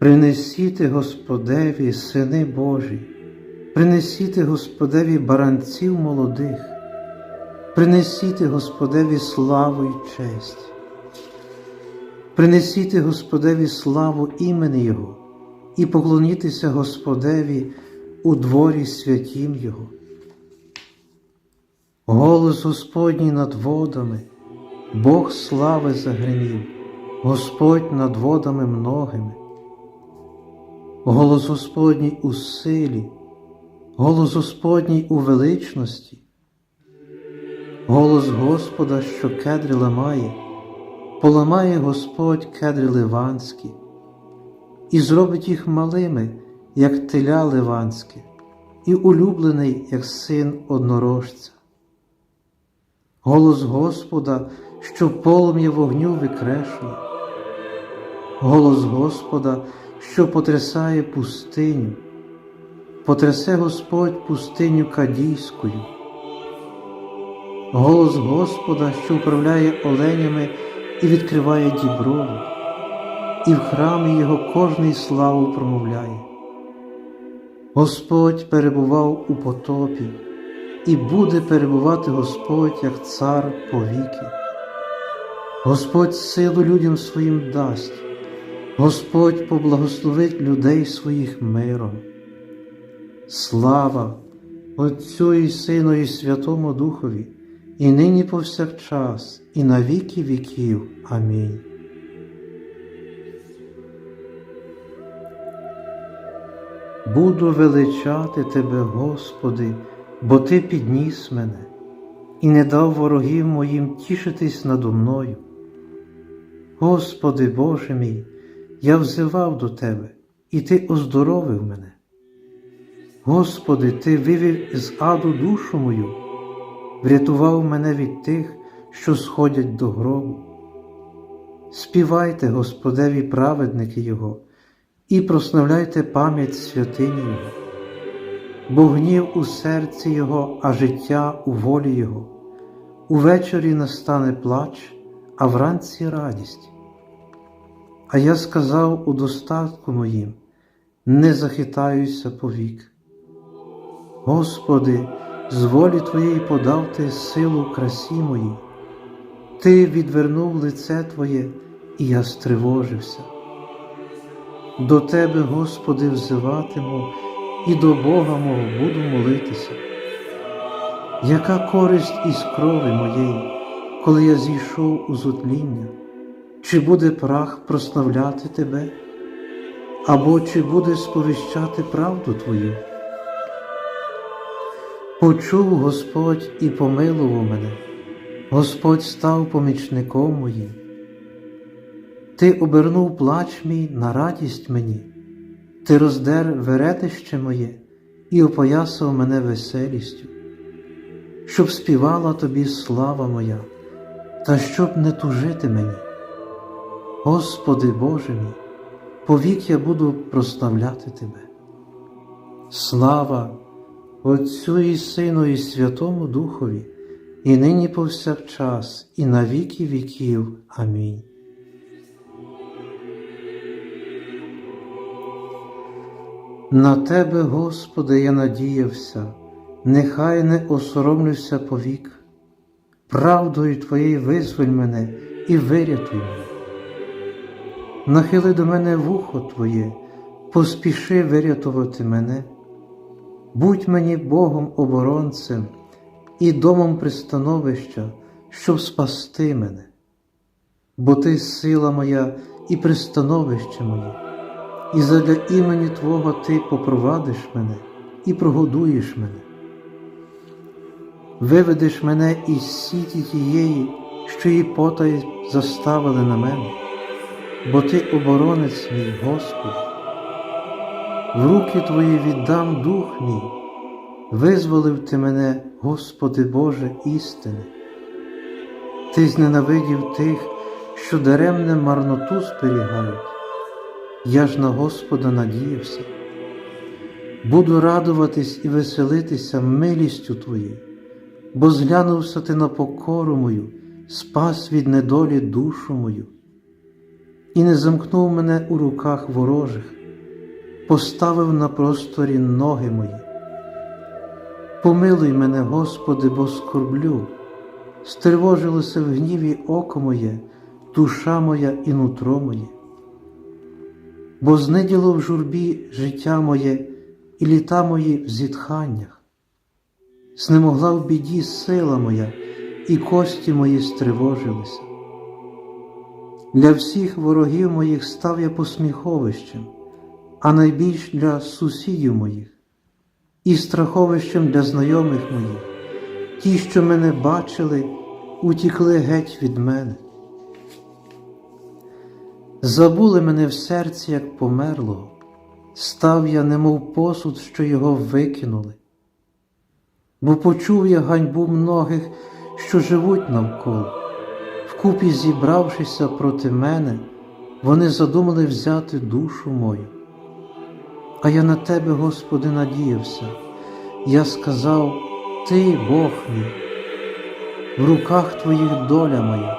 Принесіте Господеві, сини Божі, принесіте Господеві баранців молодих, принесіте Господеві славу й честь, принесіте Господеві славу імені Його і поклонітеся Господеві у дворі святім Його. Голос Господній над водами, Бог слави загримів, Господь над водами многими. Голос Господній у силі, голос Господній у величності, голос Господа, що кедри ламає, поламає Господь кедри ливанські, і зробить їх малими, як теля ливанське, і улюблений, як син однорожця. Голос Господа, що полум'я вогню викрешує, голос Господа, що потрясає пустиню, потрясе Господь пустиню Кадійською, голос Господа, що управляє оленями і відкриває діброву, і в храмі Його кожний славу промовляє. Господь перебував у потопі, і буде перебувати Господь як цар повіки. Господь силу людям своїм дасть, Господь поблагословить людей своїх миром. Слава Отцю і Сину, і Святому Духові, і нині повсякчас, і на віки віків. Амінь. Буду величати Тебе, Господи, бо Ти підніс мене і не дав ворогів моїм тішитись надо мною. Господи Боже мій, я взивав до Тебе, і Ти оздоровив мене. Господи, Ти вивів із аду душу мою, врятував мене від тих, що сходять до гробу. Співайте Господеві праведники Його, і прославляйте пам'ять святині Його, бо гнів у серці Його, а життя у волі Його. Увечері настане плач, а вранці радість. А я сказав у достатку моїм, не захитаюся повік. Господи, з волі Твоєї подав Ти силу красі моїй, Ти відвернув лице Твоє, і я стривожився. До Тебе, Господи, взиватиму, і до Бога мого буду молитися. Яка користь із крови моєї, коли я зійшов у зутління? Чи буде прах прославляти Тебе, або чи буде сповіщати правду Твою? Почув Господь і помилував мене, Господь став помічником моїм. Ти обернув плач мій на радість мені, ти роздер веретище моє і опоясав мене веселістю, щоб співала тобі слава моя, та щоб не тужити мені. Господи Боже мій, повік я буду прославляти Тебе. Слава Отцю і Сину, і Святому Духові, і нині повсякчас, і на віки віків. Амінь. На Тебе, Господи, я надіявся, нехай не осоромлюся повік. Правдою Твоєю визволь мене і вирятуй мене. Нахили до мене вухо Твоє, поспіши вирятувати мене. Будь мені Богом оборонцем і домом пристановища, щоб спасти мене, бо Ти сила моя і пристановище моє, і задля імені Твого Ти попровадиш мене і прогодуєш мене. Виведеш мене із сіті тієї, що її потай заставили на мене, бо Ти оборонець мій, Господи. В руки Твої віддам дух мій, визволив Ти мене, Господи Боже, істини. Ти зненавидів тих, що даремне марноту зберігають. Я ж на Господа надіявся. Буду радуватись і веселитися милістю Твоєю, бо зглянувся Ти на покору мою, спас від недолі душу мою. І не замкнув мене у руках ворожих, поставив на просторі ноги мої. Помилуй мене, Господи, бо скорблю, стривожилося в гніві око моє, душа моя і нутро моє, бо зниділо в журбі життя моє і літа мої в зітханнях, знемогла в біді сила моя, і кості мої стривожилися. Для всіх ворогів моїх став я посміховищем, а найбільш для сусідів моїх і страховищем для знайомих моїх. Ті, що мене бачили, утікли геть від мене. Забули мене в серці, як померлого, став я, немов посуд, що його викинули, бо почув я ганьбу многих, що живуть навколо. Вкупі зібравшися проти мене, вони задумали взяти душу мою. А я на тебе, Господи, надіявся. Я сказав, Ти, Бог мій, в руках Твоїх доля моя,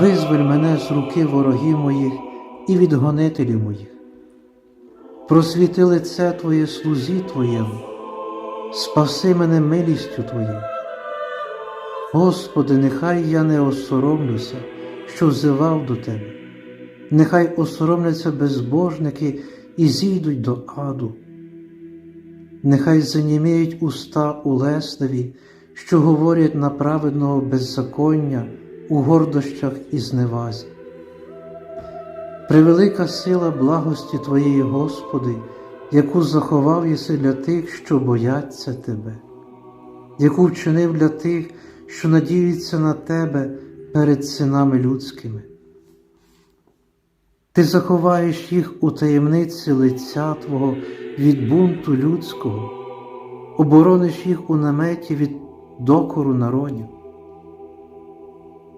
визволь мене з руки ворогів моїх і від гонителів моїх. Просвіти лице Твоє слузі Твоєму, спаси мене милістю Твоєю. Господи, нехай я не осоромлюся, що взивав до Тебе, нехай осоромляться безбожники і зійдуть до аду. Нехай заніміють уста у лесневі, що говорять на праведного беззаконня у гордощах і зневазі. Превелика сила благості Твоєї, Господи, яку заховав єси для тих, що бояться Тебе, яку вчинив для тих, що надіються на Тебе перед синами людськими. Ти заховаєш їх у таємниці лиця Твого від бунту людського, оборониш їх у наметі від докору народів.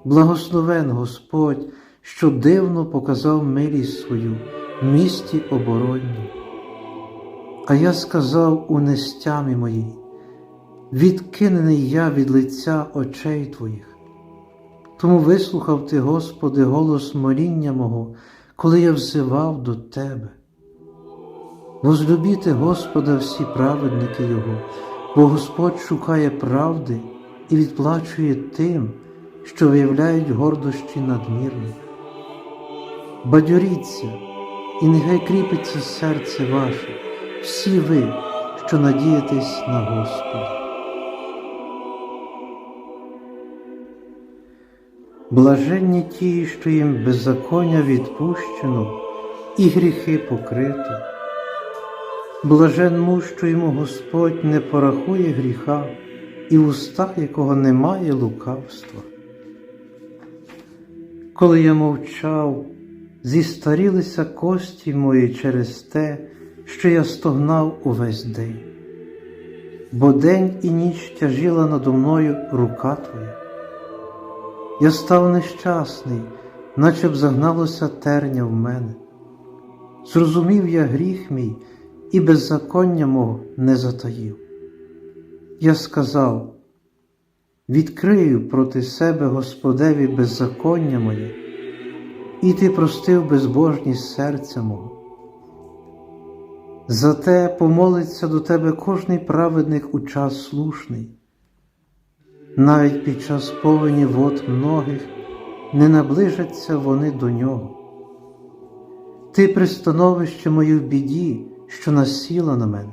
Благословен Господь, що дивно показав милість свою в місті оборонні. А я сказав у нестямі моїй, відкинений я від лиця очей Твоїх. Тому вислухав Ти, Господи, голос моління мого, коли я взивав до Тебе. Возлюбіте Господа всі праведники Його, бо Господь шукає правди і відплачує тим, що виявляють гордощі надмірні. Бадьоріться, і нехай кріпиться серце ваше, всі ви, що надієтесь на Господа. Блаженні ті, що їм беззаконня відпущено і гріхи покрито. Блажен муж, що йому Господь не порахує гріха, і в устах якого немає лукавства. Коли я мовчав, зістарілися кості мої через те, що я стогнав увесь день, бо день і ніч тяжіла надо мною рука Твоя. Я став нещасний, наче б загналося терня в мене. Зрозумів я гріх мій і беззаконня мого не затаїв. Я сказав, відкрию проти себе Господеві беззаконня моє, і ти простив безбожність серця мого. Зате помолиться до тебе кожний праведник у час слушний навіть під час повені вод многих не наближаться вони до нього. Ти пристановище мою в біді, що насіла на мене,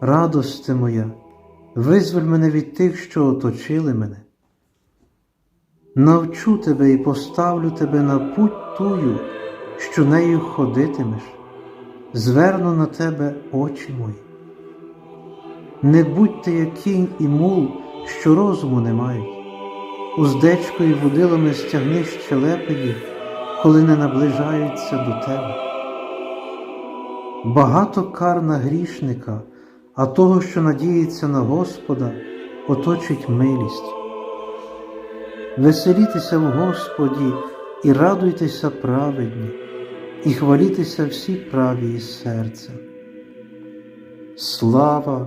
радости моя, визволь мене від тих, що оточили мене. Навчу тебе і поставлю тебе на путь тую, що нею ходитимеш, зверну на тебе очі мої. Не будьте як кінь і мул, що розуму не мають, уздечкою водилами стягни щелепи коли не наближаються до тебе. Багато кар на грішника, а того, що надіється на Господа, оточить милість. Веселітеся в Господі і радуйтеся праведні, і хвалітеся всі праві із серця. Слава!